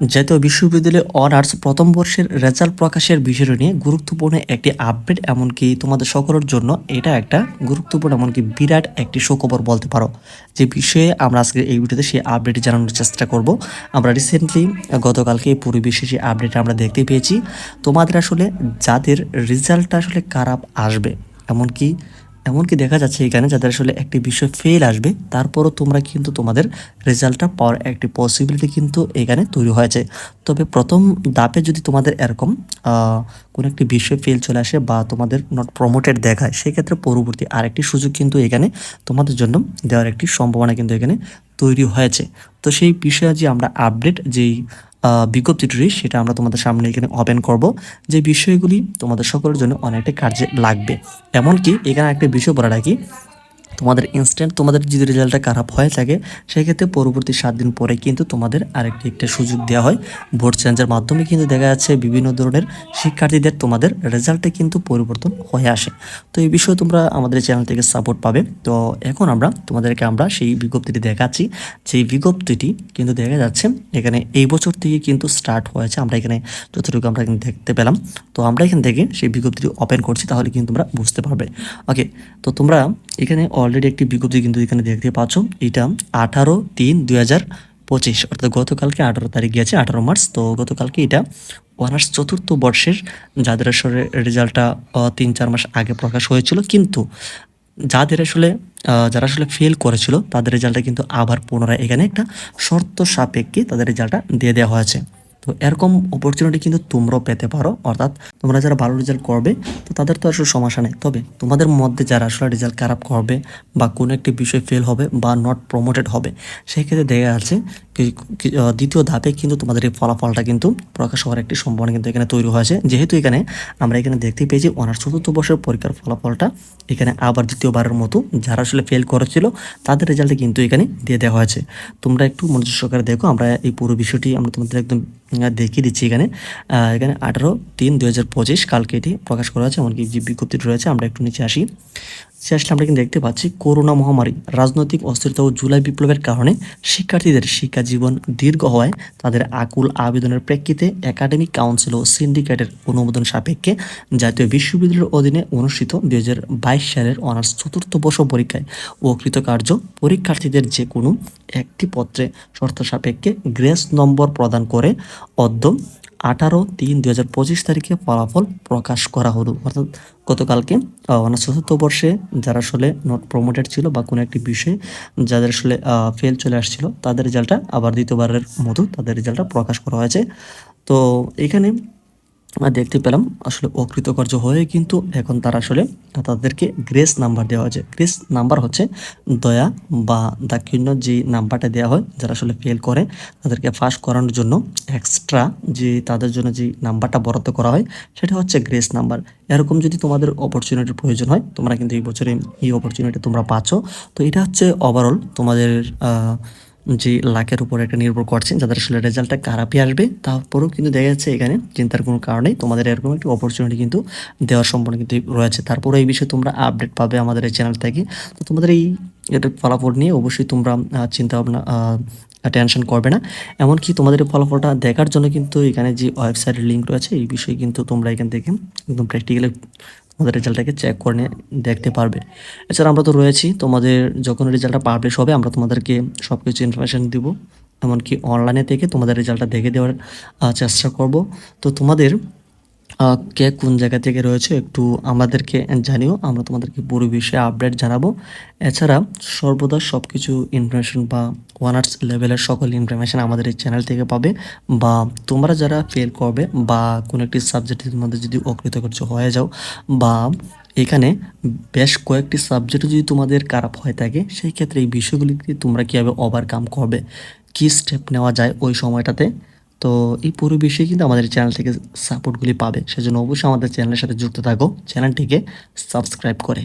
জাতীয় বিশ্ববিদ্যালয়ে অনার্স প্রথম বর্ষের রেজাল্ট প্রকাশের বিষয় নিয়ে গুরুত্বপূর্ণ একটি আপডেট, এমনকি তোমাদের সকলের জন্য এটা একটা গুরুত্বপূর্ণ, এমনকি বিরাট একটি সুখবর বলতে পারো। যে বিষয়ে আমরা আজকে এই ভিডিওতে সেই আপডেট জানানোর চেষ্টা করব। আমরা রিসেন্টলি গতকালকে এই পুরো বিষয়ে সেই আপডেট আমরা দেখতে পেয়েছি, তোমাদের আসলে যাদের রেজাল্টটা আসলে খারাপ আসবে, এমনকি এমনকি দেখা যাচ্ছে এখানে যাদের আসলে একটি বিষয় ফেল আসবে, তারপরও তোমরা কিন্তু তোমাদের রেজাল্টটা পাওয়ার একটি পসিবিলিটি কিন্তু এখানে তৈরি হয়েছে। তবে প্রথম দাপে যদি তোমাদের এরকম কোনো একটি বিষয় ফেল চলে আসে বা তোমাদের নট প্রমোটেড দেখায়, সেক্ষেত্রে পরবর্তী আরেকটি সুযোগ কিন্তু এখানে তোমাদের জন্য দেওয়ার একটি সম্ভাবনা কিন্তু এখানে তৈরি হয়েছে। তো সেই বিষয়ে যে আমরা আপডেট যেই বিজ্ঞপ্তিটি সেটা আমরা তোমাদের সামনে এখানে ওপেন করব, যে বিষয়গুলি তোমাদের সকলের জন্য অনেকটা কাজে লাগবে। এমনকি এখানে একটা বিষয় বলে রাখি তোমাদের ইনস্ট্যান্ট তোমাদের যদি রেজাল্টটা খারাপ হয়ে থাকে, সেক্ষেত্রে পরবর্তী সাত দিন পরে কিন্তু তোমাদের আরেকটি একটা সুযোগ দেওয়া হয়। ভোট চেঞ্জের মাধ্যমে কিন্তু দেখা যাচ্ছে বিভিন্ন ধরনের শিক্ষার্থীদের তোমাদের রেজাল্টে কিন্তু পরিবর্তন হয়ে আসে। তো এই বিষয়ে তোমরা আমাদের চ্যানেল থেকে সাপোর্ট পাবে। তো এখন আমরা তোমাদেরকে আমরা সেই বিজ্ঞপ্তিটি দেখাচ্ছি। সেই বিজ্ঞপ্তিটি কিন্তু দেখা যাচ্ছে, এখানে এই বছর থেকে কিন্তু স্টার্ট হয়েছে। আমরা এখানে যতটুকু আমরা এখানে দেখতে পেলাম। তো আমরা এখান থেকে সেই বিজ্ঞপ্তিটি ওপেন করছি, তাহলে কিন্তু তোমরা বুঝতে পারবে। ওকে তো তোমরা এখানে অলরেডি একটি বিজ্ঞপ্তি কিন্তু এখানে দেখতে পাচ্ছ। এটা আঠারো তিন দুই হাজার পঁচিশ, অর্থাৎ গতকালকে আঠারো তারিখ গিয়েছে, আঠারো মার্চ। তো গতকালকে এটা অনার্স চতুর্থ বর্ষের যাদের আসলে রেজাল্টটা তিন চার মাস আগে প্রকাশ হয়েছিল। কিন্তু যাদের আসলে যারা আসলে ফেল করেছিল, তাদের রেজাল্টটা কিন্তু আবার পুনরায় এখানে একটা শর্ত সাপেক্ষে তাদের রেজাল্টটা দিয়ে দেওয়া হয়েছে। তো এরকম অপরচুনিটি কিন্তু তোমরাও পেতে পারো, অর্থাৎ তোমরা যারা ভালো রেজাল্ট করবে, তো তাদের তো আসলে সমস্যা নেই। তবে তোমাদের মধ্যে যারা আসলে রেজাল্ট খারাপ করবে বা কোনো একটি বিষয় ফেল হবে বা নট প্রমোটেড হবে সেই ক্ষেত্রে দেখা যাচ্ছে দ্বিতীয় ধাপে কিন্তু তোমাদের এই ফলাফলটা কিন্তু প্রকাশ হওয়ার একটি সম্ভাবনা কিন্তু এখানে তৈরি হয়েছে। যেহেতু এখানে আমরা এখানে দেখতে পেয়েছি অনার্স চতুর্থ বর্ষের পরীক্ষার ফলাফলটা, এখানে আবার দ্বিতীয়বারের মতো যারা আসলে ফেল করেছিল, তাদের রেজাল্টে কিন্তু এখানে দিয়ে দেওয়া হয়েছে। তোমরা একটু মনোযোগ সহকারে দেখো, আমরা এই পুরো বিষয়টি আমরা তোমাদের একদম দেখিয়ে দিচ্ছি এখানে। এখানে আঠারো তিন দু হাজার পঁচিশ কালকে এটি প্রকাশ করা আছে এমনকি যে বিজ্ঞপ্তিটি রয়েছে, আমরা একটু নিচে আসি। আসলে আমরা কিন্তু দেখতে পাচ্ছি করোনা মহামারী, রাজনৈতিক অস্থিরতা ও জুলাই বিপ্লবের কারণে শিক্ষার্থীদের শিক্ষা জীবন দীর্ঘ হওয়ায় তাদের আকুল আবেদনের প্রেক্ষিতে একাডেমিক কাউন্সিল ও সিন্ডিকেটের অনুমোদন সাপেক্ষে জাতীয় বিশ্ববিদ্যালয়ের অধীনে অনুষ্ঠিত দু হাজার বাইশ সালের অনার্স চতুর্থ বর্ষ পরীক্ষায় ও কৃতকার্য পরীক্ষার্থীদের যে কোনো একটি পত্রে শর্ত সাপেক্ষে গ্রেস নম্বর প্রদান করে অদ্য আঠারো তিন দু হাজার পঁচিশ তারিখে ফলাফল প্রকাশ করা হলো। অর্থাৎ গতকালকে অনার্স চতুর্থ বর্ষে যারা আসলে নট প্রমোটেড ছিল বা কোনো একটি বিষয়ে যাদের আসলে ফেল চলে আসছিল, তাদের রেজাল্টটা আবার দ্বিতীয়বারের মতো তাদের রেজাল্টটা প্রকাশ করা হয়েছে। তো এখানে দেখতে পেলাম আসলে অকৃতকার্য হয়ে কিন্তু এখন তারা আসলে তাদেরকে গ্রেস নাম্বার দেওয়া হয়েছে। গ্রেস নাম্বার হচ্ছে দয়া বা দাক্ষিণ্য যে নাম্বারটা দেওয়া হয়, যারা আসলে ফেল করে, তাদেরকে পাস করানোর জন্য এক্সট্রা যে তাদের জন্য যে নাম্বারটা বরাদ্দ করা হয়, সেটা হচ্ছে গ্রেস নাম্বার এরকম যদি তোমাদের অপরচুনিটির প্রয়োজন হয়, তোমরা কিন্তু এই বছরে এই অপরচুনিটি তোমরা পাচ্ছ। তো এটা হচ্ছে ওভারঅল তোমাদের যে লাখের উপর একটা নির্ভর করছেন, যাদের আসলে রেজাল্টটা খারাপই আসবে, তারপরেও কিন্তু দেখা যাচ্ছে এখানে চিন্তার কোনো কারণেই তোমাদের এরকম একটি অপরচুনিটি কিন্তু দেওয়ার সম্ভাবনা কিন্তু রয়েছে। তারপরে এই বিষয়ে তোমরা আপডেট পাবে আমাদের এই চ্যানেল থেকে। তো তোমাদের এই এটা ফলাফল নিয়ে অবশ্যই তোমরা চিন্তা ভাবনা টেনশন করবে না। এমনকি তোমাদের ফলাফলটা দেখার জন্য কিন্তু এখানে যে ওয়েবসাইটের লিঙ্ক রয়েছে, এই বিষয়ে কিন্তু তোমরা এখান থেকে একদম প্র্যাকটিক্যালি তোমাদের রেজাল্টটাকে চেক করে নিয়ে দেখতে পারবে। এছাড়া আমরা তো রয়েছি, তোমাদের যখন রেজাল্টটা পাবলিশ হবে, আমরা তোমাদেরকে সব কিছু ইনফরমেশান দিব। এমনকি অনলাইনে থেকে তোমাদের রেজাল্টটা দেখে দেওয়ার চেষ্টা করব। তো তোমাদের কে কোন জায়গা থেকে রয়েছে একটু আমাদেরকে জানিও, আমরা তোমাদেরকে পুরো বিষয়ে আপডেট জানাব। এছাড়া সর্বদা সব কিছু ইনফরমেশন বা ওয়ানার্স লেভেলের সকল ইনফরমেশন আমাদের এই চ্যানেল থেকে পাবে বা তোমরা যারা ফেল করবে বা কোনো একটি সাবজেক্টে তোমাদের যদি অকৃতকার্য হয়ে যাও বা এখানে বেশ কয়েকটি সাবজেক্ট যদি তোমাদের খারাপ হয়ে থাকে, সেই ক্ষেত্রে এই বিষয়গুলিকে তোমরা কীভাবে ওভারকাম করবে, কী স্টেপ নেওয়া যায় ওই সময়টাতে তো এই পুরো বিষয়ে কিন্তু আমাদের চ্যানেল থেকে সাপোর্টগুলি পাবে। সেজন্য অবশ্যই আমাদের চ্যানেলের সাথে যুক্ত থাকো। চ্যানেলটিকে সাবস্ক্রাইব করে।